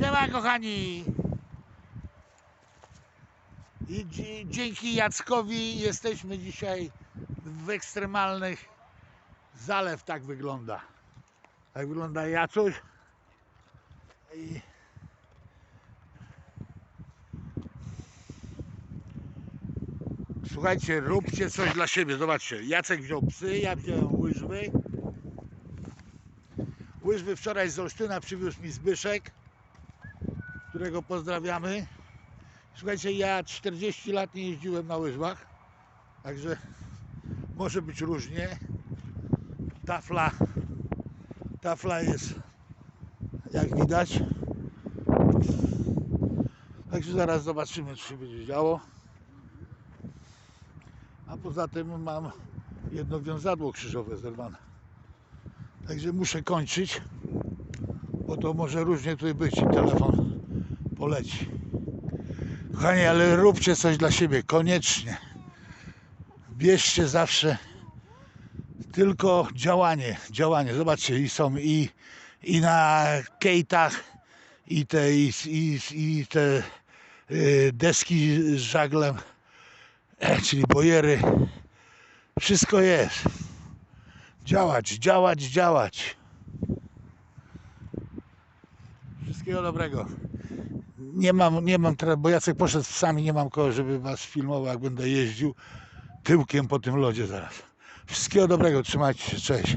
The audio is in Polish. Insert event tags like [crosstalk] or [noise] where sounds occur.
Siema kochani! I dzi- dzięki Jackowi jesteśmy dzisiaj w ekstremalnych zalew tak wygląda. Tak wygląda Jacuś. I Słuchajcie, róbcie coś dla siebie. Zobaczcie, Jacek wziął psy, ja wziąłem łyżwy. Łyżwy wczoraj z Olsztyna przywiózł mi Zbyszek, którego pozdrawiamy. Słuchajcie, ja 40 lat nie jeździłem na łyżwach, także może być różnie. Tafla, tafla jest, jak widać. Także zaraz zobaczymy, co się będzie działo. A poza tym mam jedno wiązadło krzyżowe zerwane. Także muszę kończyć, bo to może różnie tutaj być telefon poleci. Kochani, ale róbcie coś dla siebie, koniecznie. Bierzcie zawsze tylko działanie, działanie. Zobaczcie, i są i, i na kejtach, i te, i, i, i te y, deski z żaglem, [clears throat] czyli bojery. Wszystko jest. Działać, działać, działać. Wszystkiego dobrego. Nie mam, nie mam teraz, bo Jacek poszedł z psami, nie mam kogo, żeby was filmował, jak będę jeździł tyłkiem po tym lodzie zaraz. Wszystkiego dobrego, trzymajcie się, cześć.